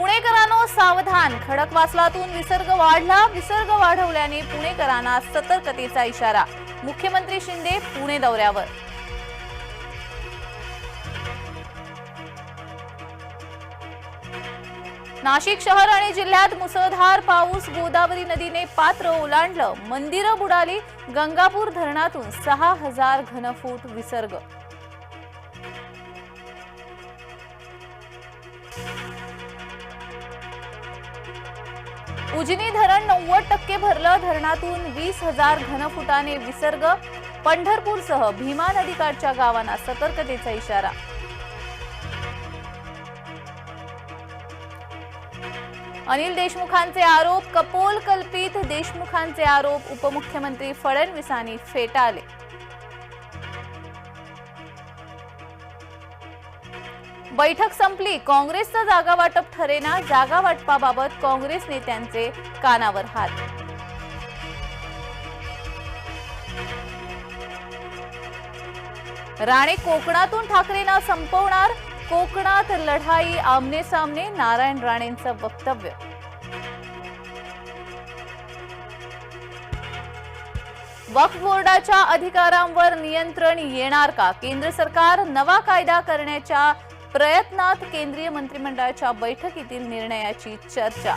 पुणेकरांनो सावधान. खडकवासलातून विसर्ग वाढला. विसर्ग वाढवल्याने पुणेकरांना सतर्कतेचा इशारा. मुख्यमंत्री शिंदे पुणे दौऱ्यावर. नाशिक शहर आणि जिल्ह्यात मुसळधार पाऊस गोदावरी नदीने पात्र ओलांडलं. मंदिरं बुडाली. गंगापूर धरणातून सहा हजार घनफूट विसर्ग. उजनी धरण नव्वद टक्के भरलं धरणातून वीस हजार घनफुटाने विसर्ग पंढरपूरसह भीमा नदीकाठच्या गावांना सतर्कतेचा इशारा. अनिल देशमुखांचे आरोप कपोल कल्पित देशमुखांचे आरोप उपमुख्यमंत्री फडणवीसांनी फेटाळले. बैठक संपली. काँग्रेसचं जागा वाटप ठरेना. जागा वाटपाबाबत काँग्रेस नेत्यांचे कानावर हात. राणे कोकणातून ठाकरेंना संपवणार. कोकणात लढाई आमने सामने नारायण राणेंचं वक्तव्य. वक्फ बोर्डाच्या अधिकारांवर नियंत्रण येणार का? केंद्र सरकार नवा कायदा करण्याच्या प्रयत्नात केंद्रीय मंत्रिमंडळाच्या बैठकीतील निर्णयाची चर्चा.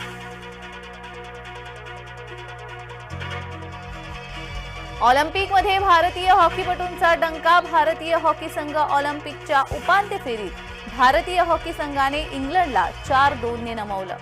ऑलिम्पिकमध्ये भारतीय हॉकीपटूंचा डंका भारतीय हॉकी संघ ऑलिम्पिकच्या उपांत्य फेरीत भारतीय हॉकी संघाने इंग्लंडला चार दोनने नमवलं.